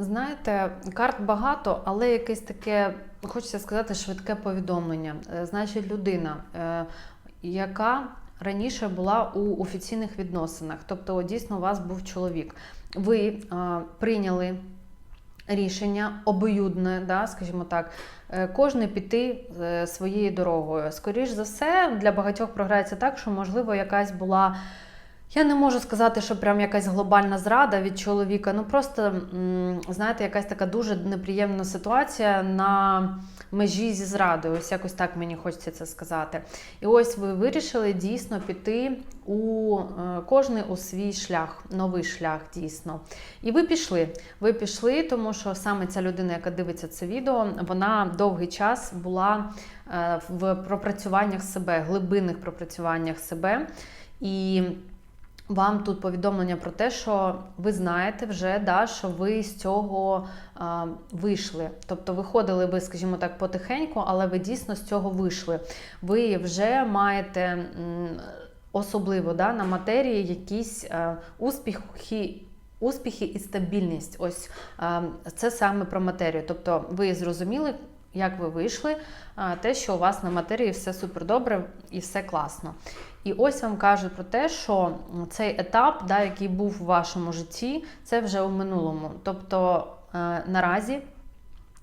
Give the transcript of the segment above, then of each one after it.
Знаєте, карт багато, але якесь таке, хочеться сказати, швидке повідомлення. Е, Значить, людина, е, яка раніше була у офіційних відносинах, тобто дійсно у вас був чоловік. Ви е, прийняли рішення обоюдне, да, скажімо так, кожне піти своєю дорогою. Скоріш за все, для багатьох програється так, що можливо якась була. Я не можу сказати, що прям якась глобальна зрада від чоловіка. Ну просто знаєте, якась така дуже неприємна ситуація на межі зі зрадою. Ось якось так мені хочеться це сказати. І ось ви вирішили дійсно піти у е, кожний у свій шлях, новий шлях дійсно. І ви пішли. Ви пішли, тому що саме ця людина, яка дивиться це відео, вона довгий час була е, в пропрацюваннях себе, глибинних пропрацюваннях себе. І вам тут повідомлення про те, що ви знаєте вже, да, що ви з цього а, вийшли. Тобто виходили ви, скажімо так, потихеньку, але ви дійсно з цього вийшли. Ви вже маєте особливо да, на матерії якісь е, успіхи. Успіхи і стабільність. Ось е, це саме про матерію. Тобто, ви зрозуміли, як ви вийшли, те, що у вас на матерії все супер добре і все класно. І ось вам кажуть про те, що цей етап, да, який був у вашому житті, це вже у минулому. Тобто е, наразі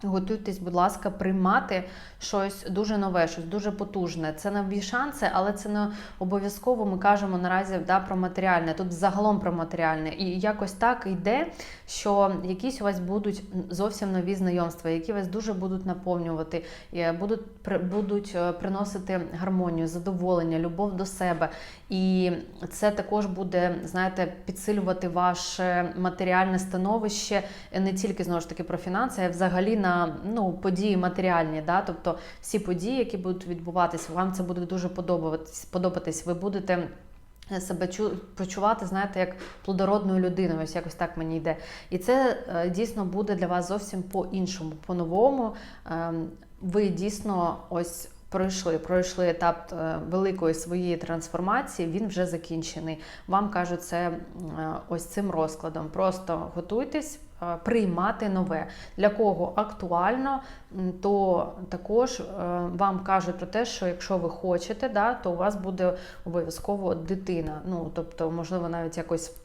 готуйтесь, будь ласка, приймати щось дуже нове, щось дуже потужне. Це нові шанси, але це не обов'язково ми кажемо наразі да, про матеріальне. Тут загалом про матеріальне. І якось так йде, що якісь у вас будуть зовсім нові знайомства, які вас дуже будуть наповнювати, е, будуть, будуть е, приносити гармонію, задоволення, любов до себе. І це також буде, знаєте, підсилювати ваше матеріальне становище е, не тільки знову ж таки про фінанси, а взагалі на ну, події матеріальні. Да? Тобто всі події, які будуть відбуватися, вам це буде дуже подобатись. подобатись. Ви будете. е, Себе почувати, знаєте, як плодородною людиною, ось якось так мені йде. І це е, дійсно буде для вас зовсім по-іншому, по-новому. Ем, ви дійсно ось пройшли, пройшли етап е, великої своєї трансформації, він вже закінчений. Вам кажуть це е, ось цим розкладом. Просто готуйтесь. е, Приймати нове для кого актуально, то також вам кажуть про те, що якщо ви хочете, да, то у вас буде обов'язково дитина. Ну тобто, можливо, навіть якось.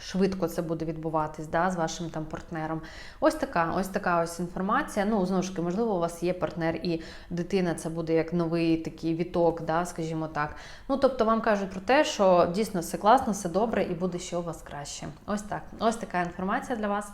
Швидко це буде відбуватись да, з вашим там партнером. Ось така, ось така ось інформація. Ну, знову ж таки, можливо, у вас є партнер, і дитина це буде як новий такий віток, да, скажімо так. Ну, тобто вам кажуть про те, що дійсно все класно, все добре і буде ще у вас краще. Ось так. Ось така інформація для вас.